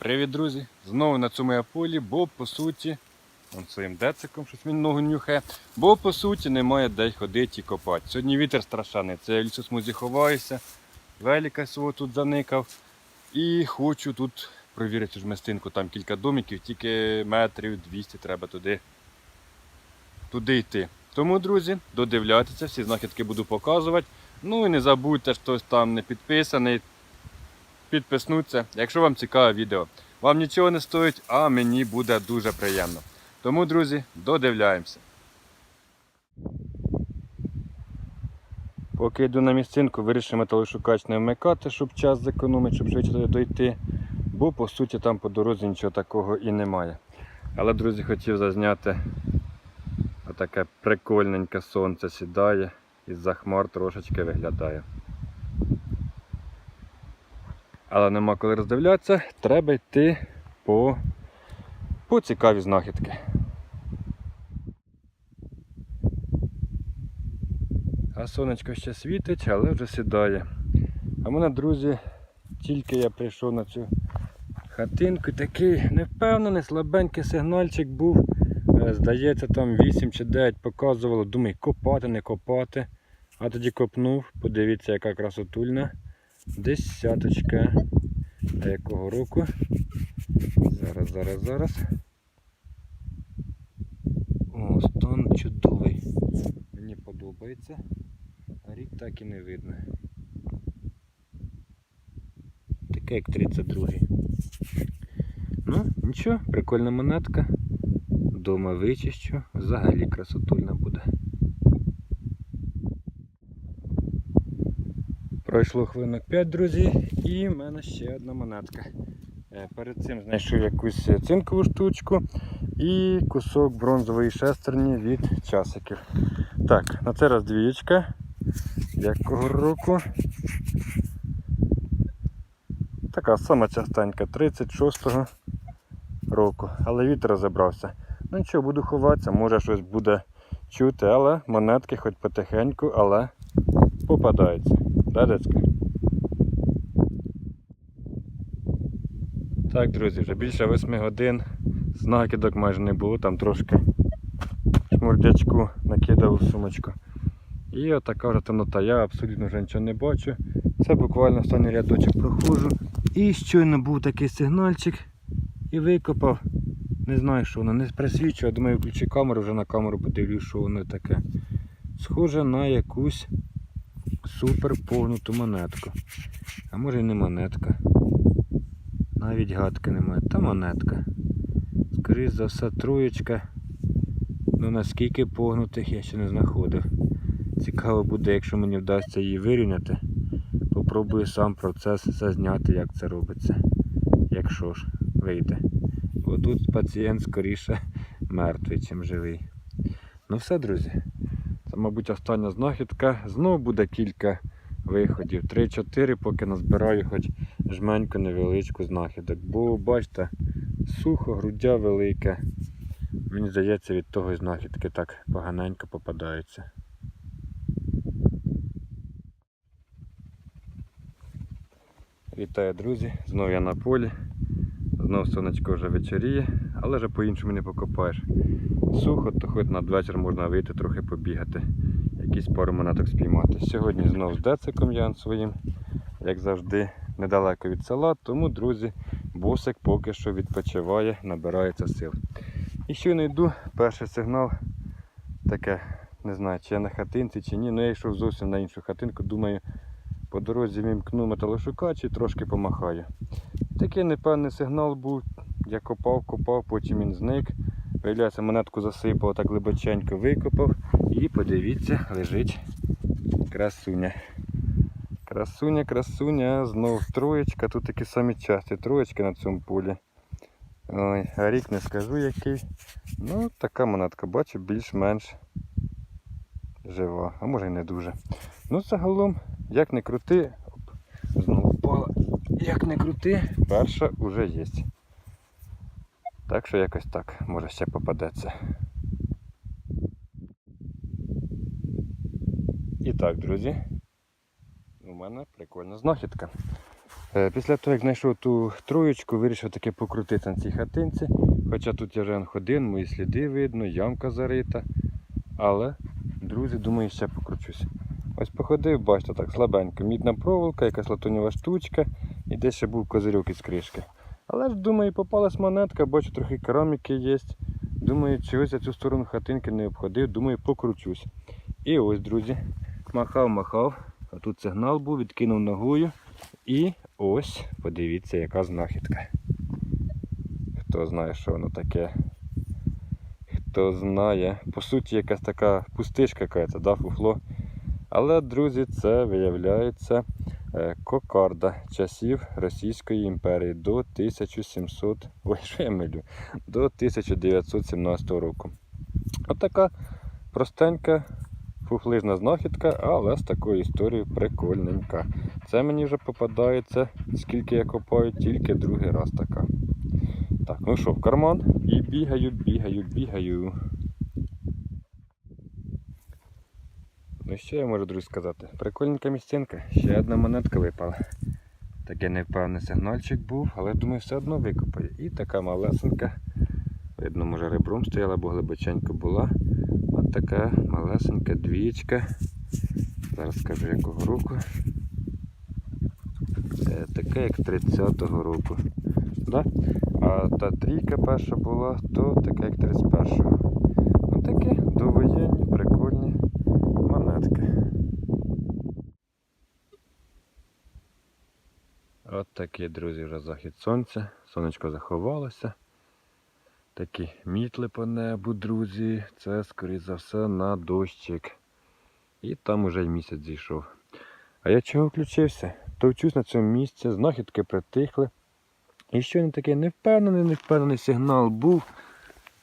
Привіт, друзі! Знову на цьому я полі, бо по суті, он своїм дециком щось він ногу нюхає, бо по суті немає де ходити і копати. Сьогодні вітер страшенний, це я в лісосмузі ховаюся, велика свого тут заникав. І хочу тут провірити ж мистинку, там кілька домиків, тільки метрів 200 треба туди, туди йти. Тому, друзі, додивляйтеся, всі знахідки буду показувати. Ну і не забудьте, хтось там не підписаний, підписнуться, якщо вам цікаве відео. Вам нічого не стоїть, а мені буде дуже приємно. Тому, друзі, додивляємося. Поки йду на місцинку, вирішив металошукач не вмикати, щоб час зекономити, щоб швидше туди дойти. Бо по суті там по дорозі нічого такого і немає. Але, друзі, хотів зазняти отаке прикольненьке сонце сідає із-за хмар трошечки виглядає. Але нема коли роздивлятися, треба йти по, по цікаві знахідки. А сонечко ще світить, але вже сідає. А мене, друзі, тільки я прийшов на цю хатинку, такий невпевнений, слабенький сигнальчик був. Е, Здається, там 8 чи 9 показувало. Думаю, копати, не копати. А тоді копнув, подивіться, яка красотульна. Десяточка. А якого року? Зараз, зараз, зараз. О, стан чудовий. Мені подобається. А рік так і не видно. Таке як 32-й. Ну, нічого, прикольна монетка. Дома вичищу, взагалі красотульна буде. Пройшло хвилинок 5, друзі, і в мене ще одна монетка. Е, Перед цим знайшов якусь цинкову штучку і кусок бронзової шестерні від часиків. Так, на цей раз двієчка. Якого року? Така сама частенька, 36-го року. Але вітер розібрався. Ну нічого, буду ховатися, може щось буде чути, але монетки хоч потихеньку, але попадаються. Да, децька? Так, друзі, вже більше 8 годин. Знакідок майже не було, там трошки шмурдячку накидав у сумочку. І отака вже темнота. Я абсолютно вже нічого не бачу. Це буквально останній рядочок проходжу. І щойно був такий сигнальчик і викопав. Не знаю, що воно не присвічує, думаю, включу камеру, вже на камеру подивлюсь, що воно таке. Схоже на якусь супер погнуту монетку. А може і не монетка. Навіть гадки немає. Та монетка. Скоріше за все, троєчка. Ну наскільки погнутих я ще не знаходив. Цікаво буде, якщо мені вдасться її вирівняти. Попробую сам процес зазняти, як це робиться. Якщо ж вийде. Бо тут пацієнт скоріше мертвий, чим живий. Ну все, друзі. Мабуть, остання знахідка. Знову буде кілька виходів. 3-4, поки назбираю хоч жменьку невеличку знахідок. Бо бачите, сухо, груддя велике. Мені здається, від того знахідки так поганенько попадаються. Вітаю, друзі! Знову я на полі. Знов сонечко вже вечоріє, але вже по-іншому не покопаєш. Сухо, то хоч надвечір можна вийти трохи побігати, якісь пару монеток спіймати. Сьогодні знов з дециком я своїм, як завжди, недалеко від села, тому, друзі, босик поки що відпочиває, набирається сил. І щойно йду, перший сигнал таке, не знаю, чи я на хатинці, чи ні. Ну я йшов зовсім на іншу хатинку, думаю, по дорозі вімкну металошукач і трошки помахаю. Такий непевний сигнал був. Я копав, копав, потім він зник. Виявляється, монетку засипав, так глибоченько викопав. І подивіться, лежить красуня. Красуня, красуня, знов троєчка. Тут такі самі часті троєчки на цьому полі. Ой, а рік не скажу який. Ну, така монетка, бачу, більш-менш жива, а може і не дуже. Ну, загалом, як не крути, знову впала. Як не крути, перша вже є. Так що якось так, може ще попадеться. І так, друзі, у мене прикольна знахідка. Е, Після того, як знайшов ту троєчку, вирішив таки покрутитися на цій хатинці. Хоча тут я вже ходив, мої сліди видно, ямка зарита. Але, друзі, думаю, ще покручусь. Ось походив, бачите, так слабенько. Мідна проволока, якась латунєва штучка і десь ще був козирьок із кришки. Але ж думаю, попалась монетка, бачу, трохи кераміки є. Думаю, чогось я цю сторону хатинки не обходив, думаю, покручусь. І ось, друзі, махав, махав. А тут сигнал був, відкинув ногою. І ось, подивіться, яка знахідка. Хто знає, що воно таке. Хто знає. По суті, якась така пустишка якась, да, фуфло. Але, друзі, це виявляється кокарда часів Російської імперії до 1700, ой, до 1917 року. Отака простенька фуфлижна знахідка, але з такою історією прикольненька. Це мені вже попадається, скільки я копаю, тільки другий раз така. Так, ну що, в карман і бігаю, бігаю, бігаю. Ну що я можу, друзі, сказати? Прикольненька місцинка, ще одна монетка випала. Таке невпевний сигнальчик був, але думаю, все одно викопаю. І така малесенька. Видно, може ребром стояла, бо глибоченько була. От така малесенька двічка. Зараз скажу якого року. Е, Така як 30-го року. Да? А та трійка перша була, то така як 31-го. Ну такі довоєнні, прикольні монетки. От такий, друзі, вже захід сонця. Сонечко заховалося. Такі мітли по небу, друзі. Це, скоріш за все, на дощик. І там уже й місяць зійшов. А я чого включився? Товчусь на цьому місці, знахідки притихли. І щойно такий невпевнений, невпевнений сигнал був.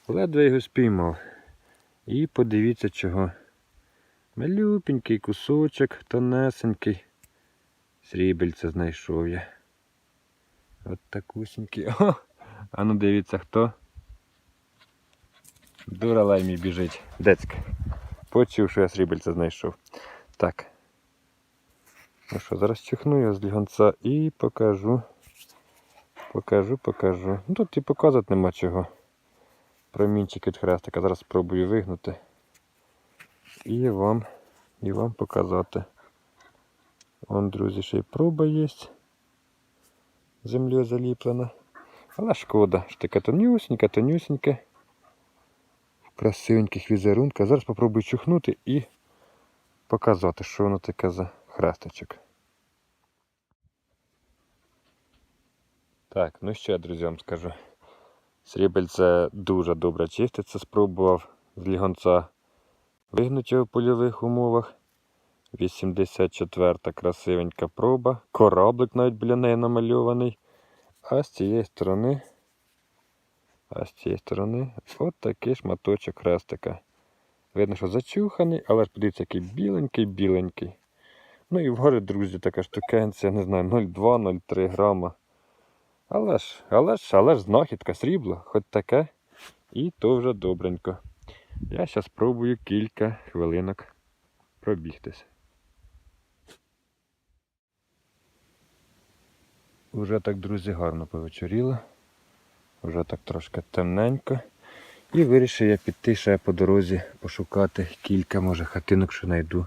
Ледве його спіймав. І подивіться чого. Малюпенький кусочок, тонесенький. Срібельце знайшов я. От такусенький. О! А ну дивіться хто. Дуралай мій біжить. Децька. Почув, що я срібельце знайшов. Так. Ну що, зараз чихну його з лігонця і покажу. Покажу, покажу. Ну тут і показувати нема чого. Промінчик від хрестика. Зараз спробую вигнути. І вам, і вам показати. Вон, друзі, ще й проба є. Землею заліплена. Але шкода, що таке тонюсеньке, тонюсеньке. В красивеньких візерунках. Зараз попробую чухнути і показати, що воно таке за хрестичок. Так, ну що я друзям скажу. Срібельце дуже добре чиститься, спробував з лігонця вигнути його в польових умовах. 84 красивенька проба. Кораблик навіть біля неї намальований. А з цієї сторони, а з цієї сторони от такий шматочок хрестика. Видно, що зачуханий, але ж подивіться, який біленький-біленький. Ну і вгорі, друзі, така штукенція, не знаю, 0,2-0,3 грама. Але ж, але ж, але ж знахідка срібла, хоч таке. І то вже добренько. Я зараз спробую кілька хвилинок пробігтися. Уже так, друзі, гарно повечоріло. Вже так трошки темненько. І вирішив я піти ще по дорозі пошукати кілька, може, хатинок, що знайду.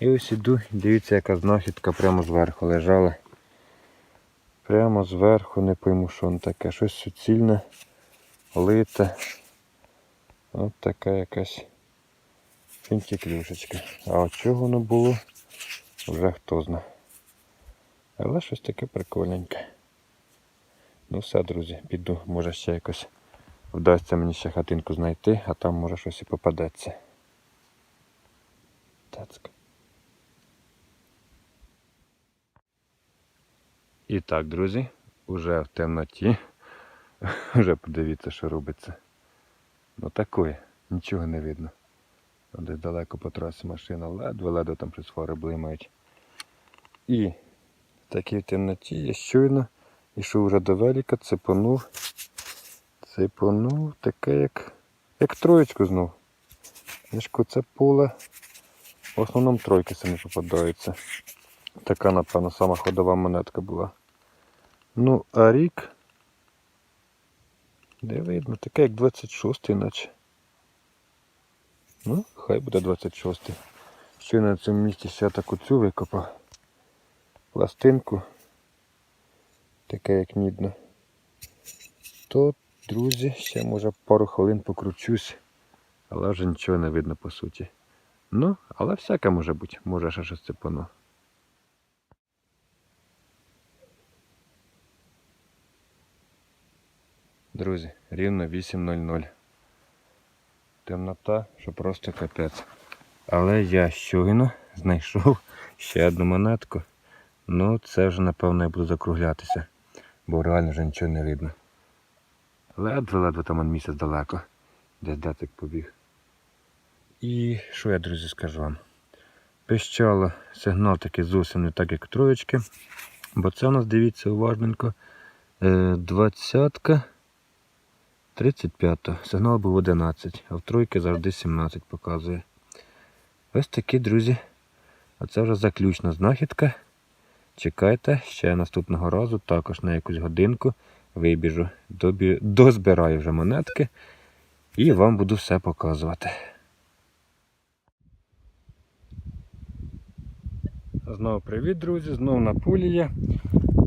І ось іду, дивіться, яка знахідка прямо зверху лежала. Прямо зверху, не пойму, що воно таке. Щось суцільне, лите. От така якась фінтіклюшечка. А от чого воно було, вже хто зна. Але щось таке прикольненьке. Ну все, друзі, піду, може ще якось вдасться мені ще хатинку знайти, а там може щось і попадеться. Тацька. І так, друзі, уже в темноті. Вже подивіться, що робиться. Ну такое, нічого не видно. Десь далеко по трасі машина, ледве-ледве там щось фари блимають. І такій темноті я щойно йшов вже до велика, цепонув. Цепонув таке, як, як троєчку знов. Мішку це поле. В основному тройки самі попадаються. Така, напевно, сама ходова монетка була. Ну, а рік. Де видно? Таке як 26 наче. Ну, хай буде 26. Ще на цьому місці ще таку цю викопав. Пластинку. Таке як мідно. То, друзі, ще може пару хвилин покручусь. Але вже нічого не видно по суті. Ну, але всяке може бути. Може ще щось цепано. Друзі, рівно 8.00. Темнота, що просто капець. Але я щойно знайшов ще одну монетку. Ну, це вже напевно я буду закруглятися, бо реально вже нічого не видно. Ледве-ледве там он місяць далеко, десь датик побіг. І що я, друзі, скажу вам? Пищало сигнал такий зовсім не так, як троєчки. Бо це у нас, дивіться, уважненько. е, Двадцятка. 35. Сигнал був 11, а в тройки завжди 17 показує. Ось такі, друзі. А це вже заключна знахідка. Чекайте, ще наступного разу, також на якусь годинку вибіжу, добі... дозбираю вже монетки і вам буду все показувати. Знову привіт, друзі! Знову на полі є.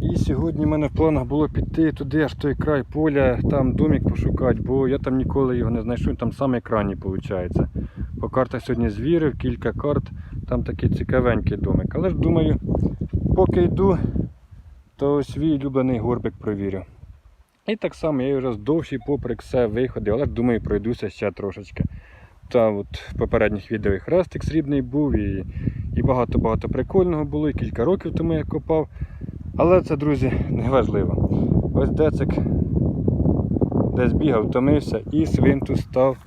І сьогодні в мене в планах було піти туди, аж той край поля, там домик пошукати, бо я там ніколи його не знайшов, там саме крайній виходить. По картах сьогодні звірив, кілька карт, там такий цікавенький домик. Але ж думаю, поки йду, то свій улюблений горбик провірю. І так само я вже довший поприк все виходив, але думаю, пройдуся ще трошечки. Там от в попередніх відео хрестик срібний був, і багато-багато прикольного було, і кілька років тому я копав. Але це, друзі, не важливо. Ось децик десь бігав, втомився і свинту став,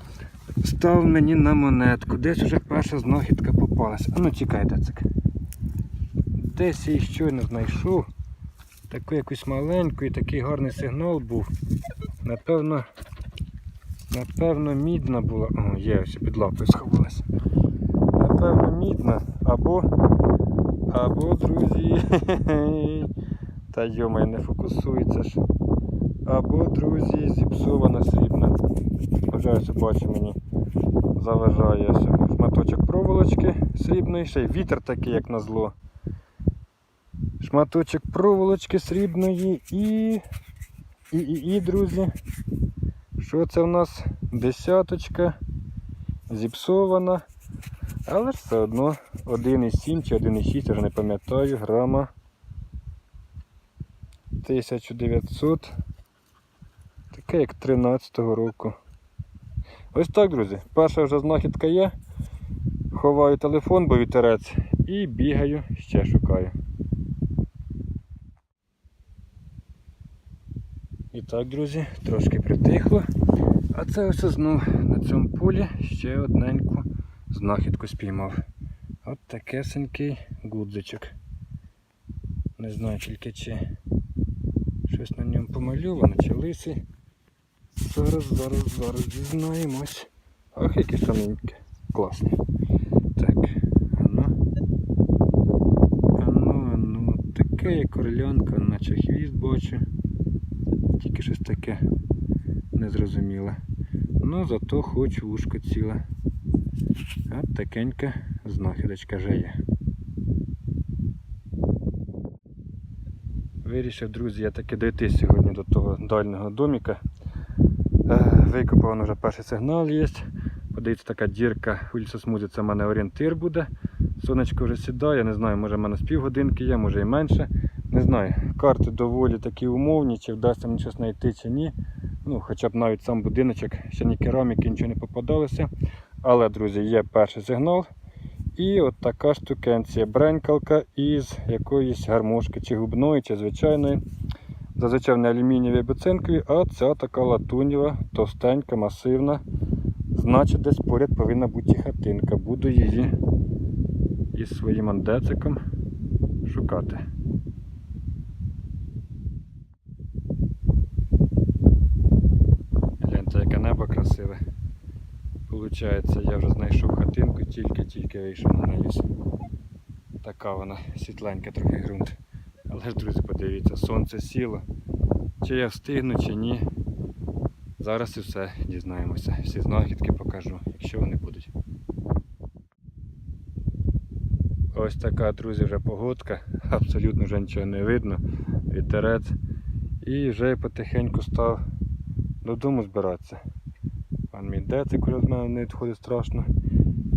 став мені на монетку. Десь уже перша знахідка попалася. А ну чекай, децик. Десь я її щойно знайшов. Таку якусь маленьку і такий гарний сигнал був. Напевно, напевно, мідна була. О, є ось під лапою сховалася. Напевно, мідна або, або, друзі. Та йома не фокусується ж. Або, друзі, зіпсована срібна. Ось бачу мені заважає шматочок проволочки срібної, ще й вітер такий, як на зло. Шматочок проволочки срібної і. І, і, і, друзі. Що це в нас? Десяточка. Зіпсована. Але все одно 1,7 чи 1,6, я вже не пам'ятаю, грама. 1900. Таке як 13-го року. Ось так, друзі. Перша вже знахідка є. Ховаю телефон, бо вітерець, і бігаю, ще шукаю. І так, друзі, трошки притихло. А це ось знов на цьому полі ще одненьку знахідку спіймав. От такесенький гудзичок. Не знаю тільки чи щось на ньому помальовано, чи лисий. Зараз, зараз, зараз дізнаємось. Ах, які саменькі. Класні. Так, ану. Ану, ану. Таке як орлянка, наче хвіст бачу. Тільки щось таке незрозуміле. Ну, зато хоч вушко ціле. От такенька знахідочка вже є. Вирішив, друзі, я таки дойти сьогодні до того дальнього доміка. Е, Викопав вже перший сигнал є. Подивіться, така дірка у лісосмузі, це в мене орієнтир буде. Сонечко вже сідає, не знаю, може в мене з півгодинки є, може і менше. Не знаю, карти доволі такі умовні, чи вдасться мені щось знайти, чи ні. Ну, Хоча б навіть сам будиночок, ще ні кераміки, нічого не попадалося. Але, друзі, є перший сигнал. І от така штукенція, бренькалка із якоїсь гармошки, чи губної, чи звичайної. Зазвичай не алюмінієві бицинкові, а ця така латунєва, товстенька, масивна. Значить, десь поряд повинна бути хатинка. Буду її із своїм андециком шукати. Гляньте, яке небо красиве. Получається, я вже знайшов хатинку, тільки-тільки вийшов на навіс. Така вона світленька трохи ґрунт. Але ж, друзі, подивіться, сонце сіло. Чи я встигну, чи ні. Зараз і все дізнаємося. Всі знахідки покажу, якщо вони будуть. Ось така, друзі, вже погодка. Абсолютно вже нічого не видно. Вітерець. І вже потихеньку став додому збиратися. Пан мій децик вже з мене не відходить страшно.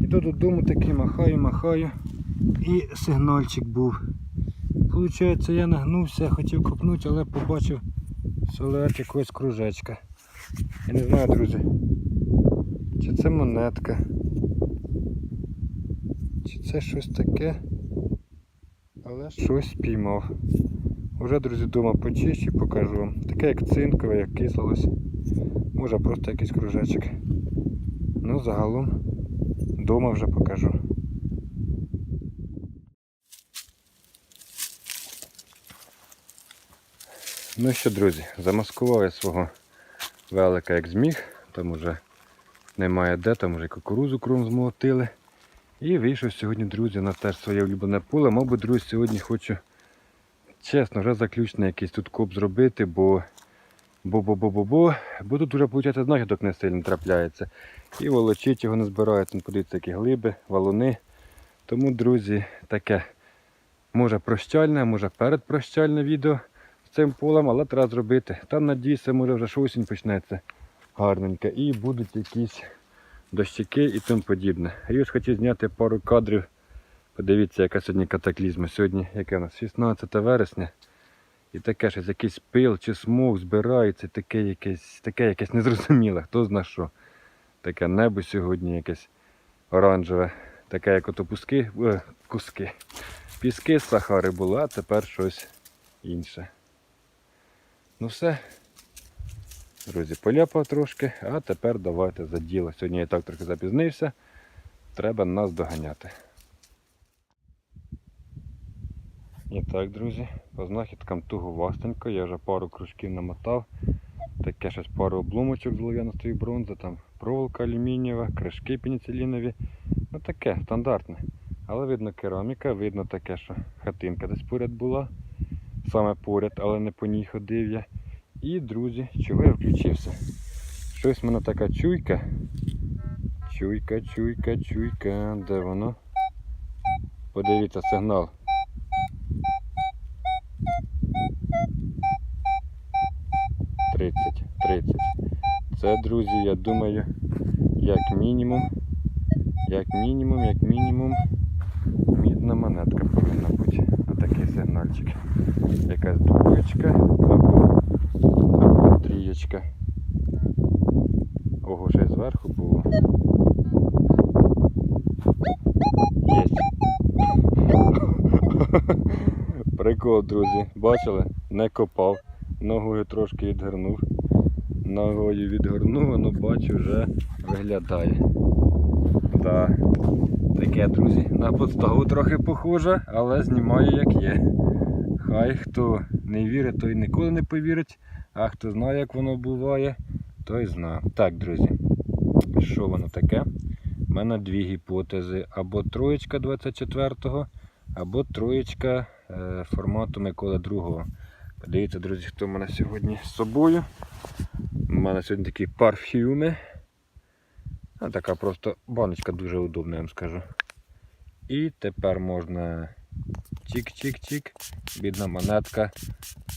Іду додому такий махаю, махаю. І сигнальчик був. Получається, я нагнувся, хотів копнути, але побачив силует якогось кружечка. Я не знаю, друзі, чи це монетка, чи це щось таке, але щось спіймав. Уже, друзі, вдома почищу, покажу вам. Таке як цинкове, як кислилось. Може просто якийсь кружечок. Ну, загалом вдома вже покажу. Ну що, друзі, замаскував я свого велика як зміг, там уже немає де, там вже кукурузу кром змолотили. І вийшов сьогодні, друзі, на теж своє улюблене поле. Мабуть, друзі, сьогодні хочу, чесно, вже заключний якийсь тут коп зробити, бо бо-бо-бо-бо-бо, бо тут вже, виходить, знахідок не сильно трапляється. І волочить його не збирається, подивіться, які глиби, валуни. Тому, друзі, таке може прощальне, може передпрощальне відео з цим полем, але треба зробити. Там, надіюся, може вже осінь почнеться гарненька. І будуть якісь дощики і тому подібне. І ось хотів зняти пару кадрів. Подивіться, яка сьогодні катаклізма. Сьогодні яке у нас 16 вересня. І таке щось якийсь пил чи смог збирається, таке якесь, таке якесь незрозуміле, хто зна що. Таке небо сьогодні якесь оранжеве, таке як ото пуски, е, куски. Піски з Сахари були, а тепер щось інше. Ну все. Друзі, поляпав трошки, а тепер давайте за діло. Сьогодні я так трохи запізнився. Треба нас доганяти. І так, друзі, по знахідкам туговастенько. Я вже пару кружків намотав. Таке щось пару обломочок з олов'яностої бронзи, там проволока алюмінієва, кришки пеніцилінові. Ну таке, стандартне. Але видно кераміка, видно таке, що хатинка десь поряд була. Саме поряд, але не по ній ходив я. І, друзі, чого я включився? Щось в мене така чуйка. Чуйка, чуйка, чуйка. Де воно? Подивіться сигнал. Це, друзі, я думаю, як мінімум, як мінімум, як мінімум, мідна монетка повинна бути. Отакий сигнальчик. Якась двоєчка або, або трієчка. Ого, ще й зверху було. Єсть. Прикол, друзі. Бачили? Не копав. Ногою трошки відгорнув. Ногою відгорнув, воно бачу вже виглядає. Да. Таке, друзі, на подставу трохи похоже, але знімаю як є. Хай хто не вірить, той ніколи не повірить, а хто знає, як воно буває, той знає. Так, друзі, що воно таке? У мене дві гіпотези. Або троєчка 24-го, або троєчка е, формату Миколи II. Подивіться, друзі, хто в мене сьогодні з собою. Мене сьогодні такі парфюми. А така просто баночка дуже удобна, я вам скажу. І тепер можна чик-чик-чик. Бідна монетка.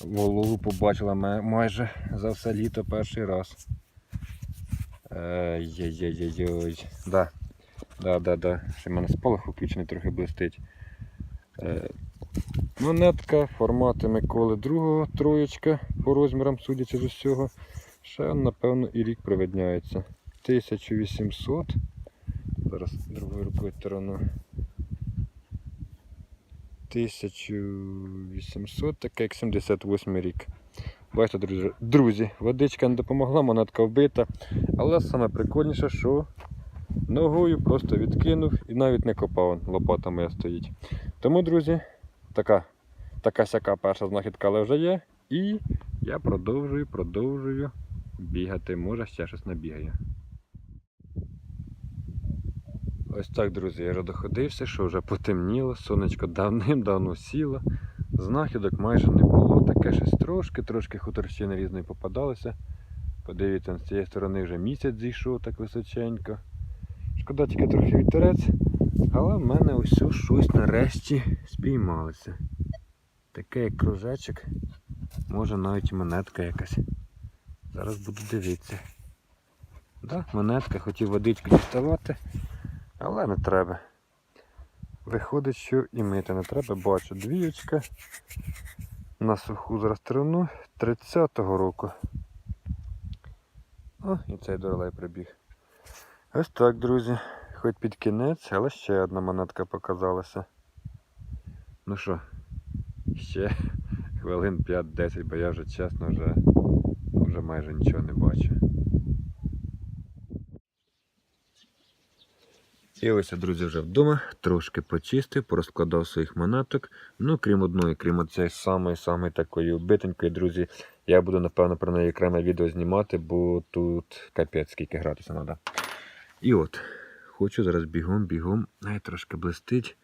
Вологу побачила майже за все літо перший раз. Ой-ой-ой-ой. Да. Да, да, да. Ще в мене спалах включений, трохи блистить. Е, Монетка формату Миколи II, троєчка по розмірам, судячи з усього. Ще, напевно, і рік приведняється. 1800. Зараз другою рукою тирану. 1800, таке як 78 рік. Бачите, друзі, друзі, водичка не допомогла, монетка вбита. Але саме прикольніше, що ногою просто відкинув і навіть не копав, лопата моя стоїть. Тому, друзі, така, така сяка перша знахідка, але вже є. І я продовжую, продовжую бігати. Може ще щось набігаю. Ось так, друзі, я вже доходився, що вже потемніло, сонечко давним-давно сіло, Знахідок майже не було, таке щось трошки, трошки хуторщини різної попадалося. Подивіться, з цієї сторони вже місяць зійшов так височенько. Шкода тільки трохи вітерець, але в мене ось щось нарешті спіймалося. Таке як кружечок, може навіть монетка якась. Зараз буду дивитися. Да, монетка, хотів водичку діставати, але не треба. Виходить, що і мити не треба. Бачу двіючка на суху зараз травну 30-го року. О, і цей доролей прибіг. Ось так, друзі. Хоч під кінець, але ще одна монетка показалася. Ну що, ще хвилин 5-10, бо я вже чесно вже, вже майже нічого не бачу. І ось, друзі, вже вдома, трошки почистив, порозкладав своїх монеток. Ну, крім одної, крім оцієї самої самої такої убитенької, друзі, я буду, напевно, про неї окреме відео знімати, бо тут капець скільки гратися треба. І от, хочу зараз бігом, бігом, навіть трошки блистить.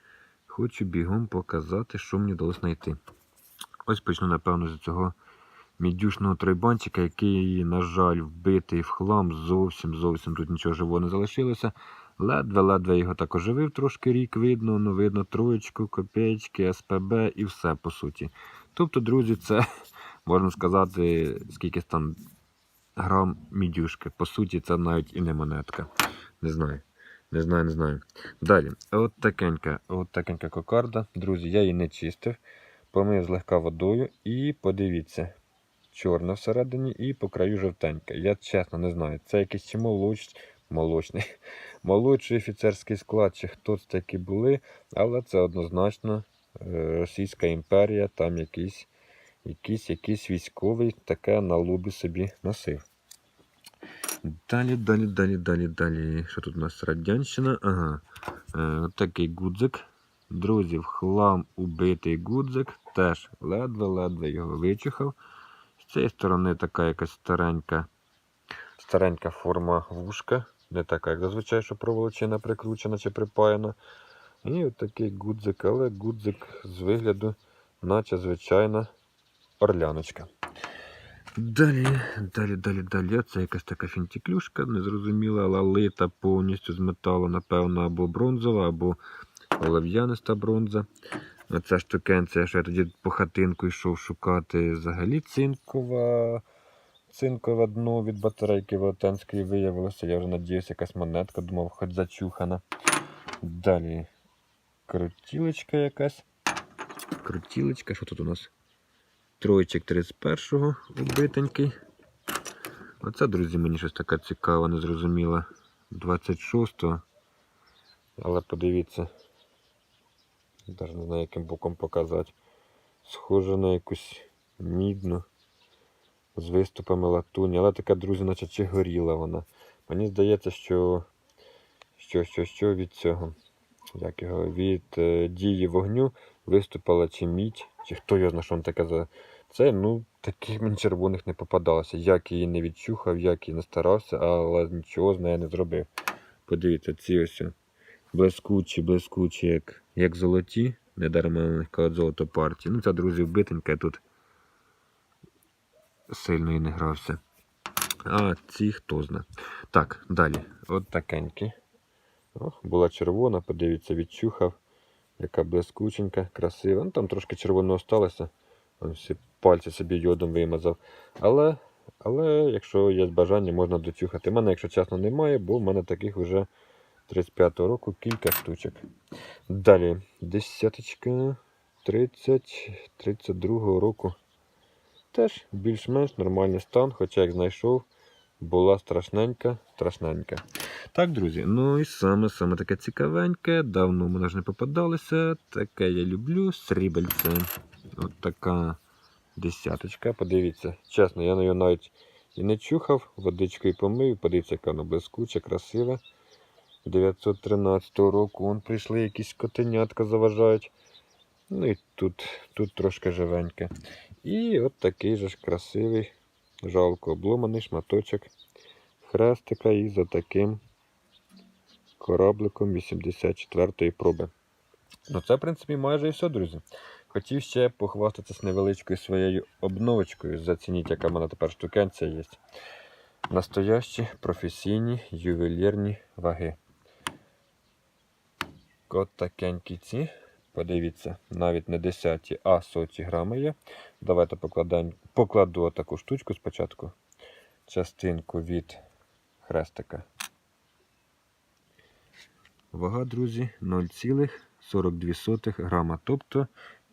Хочу бігом показати, що мені вдалося знайти. Ось почну, напевно, з цього мідюшного тройбанчика, який, на жаль, вбитий в хлам. Зовсім зовсім тут нічого живого не залишилося. Ледве-ледве його так оживив трошки рік, видно, ну видно троєчку, копеечки, СПБ і все по суті. Тобто, друзі, це можна сказати, скільки там грам мідюшки. По суті, це навіть і не монетка. Не знаю. Не знаю, не знаю. Далі, от такенька, от такенька кокарда. Друзі, я її не чистив. Помив злегка водою і подивіться, чорна всередині і по краю жовтенька. Я чесно не знаю, це якийсь чи молоч... молочний, молодший офіцерський склад, чи хто це такі були, але це однозначно е, Російська імперія, там якийсь, якийсь, якийсь військовий таке на лубі собі носив. Далі, далі, далі, далі, далі. Що тут у нас радянщина? Ага. Е, такий гудзик. Друзі, хлам убитий гудзик. Теж ледве-ледве його вичухав. Цієї сторони така якась старенька, старенька форма вушка. Не така, як зазвичай, що проволочина прикручена чи припаяна. І от такий гудзик, але гудзик з вигляду, наче звичайна орляночка. Далі, далі, далі, далі. Це якась така фінтіклюшка, незрозуміла, але лита повністю з металу, напевно, або бронзова, або олов'яниста бронза. Оця штукенція, що я тоді по хатинку йшов шукати взагалі цинкова. Цинкове дно від батарейки велетенської виявилося. Я вже надіюся, якась монетка, думав, хоч зачухана. Далі крутілочка якась. Крутілочка, що тут у нас? Тройчик 31-го убитенький. Оце, друзі, мені щось така цікава, незрозуміла. 26-го. Але подивіться. Навіть не знаю, яким боком показати. Схоже на якусь мідну з виступами латуні. Але така, друзі, наче чи горіла вона. Мені здається, що що, що, що від цього. Як його, від е, дії вогню виступила чи мідь, чи хто його знає, що воно таке за. Це, ну, таких мені червоних не попадалося. Як її не відчухав, як і не старався, але нічого з нею не зробив. Подивіться, ці ось блискучі, блискучі, як, як золоті. Недарма на них кажуть золото партії. Ну, це, друзі, вбитенька тут сильно і не грався. А ці хто зна. Так, далі. От такенькі. О, була червона, подивіться, відчухав. Яка блискученька, красива. Ну там трошки червоного сталося. Всі пальці собі йодом вимазав. Але, але якщо є бажання, можна дочухати. У мене, якщо чесно, немає, бо в мене таких вже 35-го року кілька штучок. Далі, десяточка 30, 32-го року. Теж більш-менш нормальний стан, хоча як знайшов, була страшненька, страшненька. Так, друзі, ну і саме саме таке цікавеньке, давно мене ж не попадалося. Таке я люблю срібельце. От така десяточка. Подивіться, чесно, я на нього навіть і не чухав, водичкою помив, подивіться, яка вона блискуча, красива. 913 року вон прийшли якісь котенятка заважають. Ну і тут, тут трошки живеньке. І от такий же ж красивий, жалко обломаний шматочок хрестика із отаким корабликом 84-ї проби. Ну це, в принципі, майже і все, друзі. Хотів ще похвастатися невеличкою своєю обновочкою. Зацініть, яка в мене тепер штукенція є. Настоящі професійні ювелірні ваги. От такенькі ці. Подивіться, навіть не 10, а соті грами є. Давайте покладаємо, покладу таку штучку спочатку. Частинку від хрестика. Вага, друзі, 0,42 грама. Тобто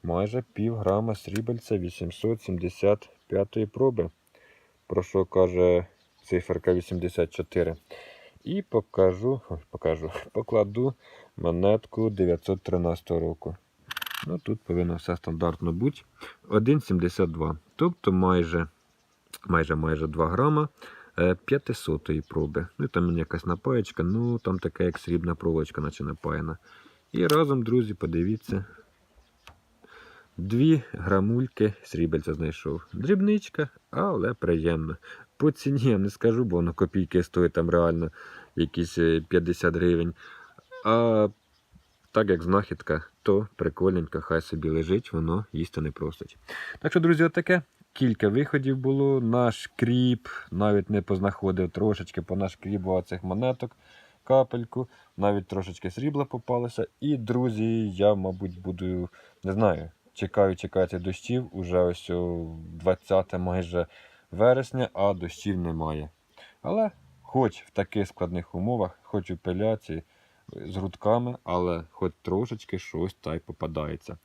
майже пів грама срібельця 875 проби. Про що каже циферка 84. І покажу, покажу, покладу монетку 913 року. Ну, тут повинно все стандартно бути. 1,72. Тобто майже, майже, майже 2 грама 500 проби. Ну, там якась напаєчка, ну там така як срібна проволочка, наче напаяна. І разом, друзі, подивіться. Дві грамульки срібельця знайшов. Дрібничка, але приємно. По ціні я не скажу, бо воно копійки стоїть там реально якісь е, 50 гривень. А так як знахідка, то прикольненько, хай собі лежить, воно їсти не просить. Так що, друзі, отаке. Кілька виходів було. Наш кріп навіть не познаходив трошечки по наш кріп цих монеток, капельку, навіть трошечки срібла попалося. І, друзі, я, мабуть, буду, не знаю, чекаю, чекати дощів. Уже ось о 20 майже вересня, а дощів немає. Але хоч в таких складних умовах, хоч у пиляці з грудками, але хоч трошечки щось та й попадається.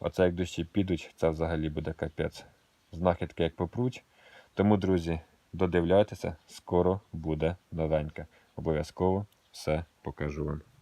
Оце як дощі підуть, це взагалі буде капець. Знахідки як попруть. Тому, друзі, додивляйтеся, скоро буде новеньке. Обов'язково все покажу вам.